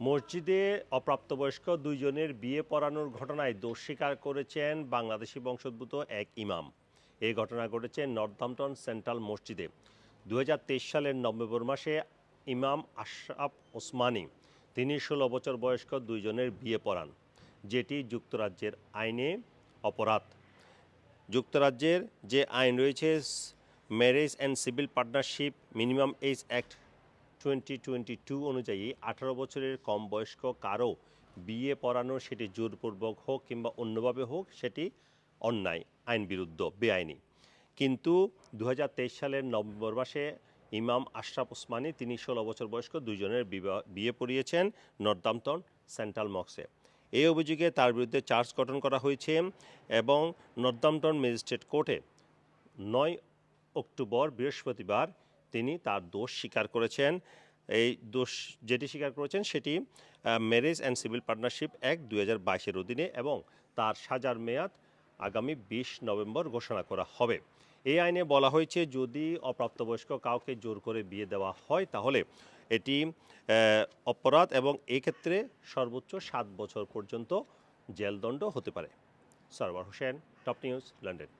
মসজিদে অপ্রাপ্তবয়স্ক দুইজনের বিয়ে পড়ানোর ঘটনায় দোষ স্বীকার করেছেন বাংলাদেশি বংশোদ্ভূত এক ইমাম। এই ঘটনা ঘটেছে নর্থাম্পটন সেন্ট্রাল মসজিদে। দু হাজার তেইশ সালের নভেম্বর মাসে ইমাম আশরাফ ওসমানী, তিনি ষোলো বছর বয়স্ক দুইজনের বিয়ে পড়ান, যেটি যুক্তরাজ্যের আইনে অপরাধ। যুক্তরাজ্যের যে আইন রয়েছে marriage and civil partnership minimum age act twenty twenty two অনুযায়ী আঠারো বছরের কম বয়স্ক কারও বিয়ে পড়ানো সেটি জোরপূর্বক হোক কিংবা অন্যভাবে হোক সেটি অন্যায়, আইন বিরুদ্ধ, বেআইনি। কিন্তু দু হাজার তেইশ সালের নভেম্বর মাসে ইমাম আশরাফ ওসমানী তিনি ষোলো বছর বয়স্ক দুইজনের বিবাহ, বিয়ে পড়িয়েছেন নর্দামটন সেন্ট্রাল মক্সে এই অভিযোগে তার বিরুদ্ধে চার্জ গঠন করা হয়েছে এবং নর্দামটন ম্যাজিস্ট্রেট কোর্টে নয় অক্টোবর বৃহস্পতিবার তিনি তার দোষ স্বীকার করেছেন। এই দোষ যেটি স্বীকার করেছেন সেটি marriage and civil partnership act দুই হাজার বাইশের অধীনে এবং তার সাজার মেয়াদ আগামী বিশ নভেম্বর ঘোষণা করা হবে। এই আইনে বলা হয়েছে, যদি অপ্রাপ্তবয়স্ক কাউকে জোর করে বিয়ে দেওয়া হয়, তাহলে এটি অপরাধ এবং এক্ষেত্রে সর্বোচ্চ সাত বছর পর্যন্ত জেলদণ্ড হতে পারে। Sarwar Hossain top news London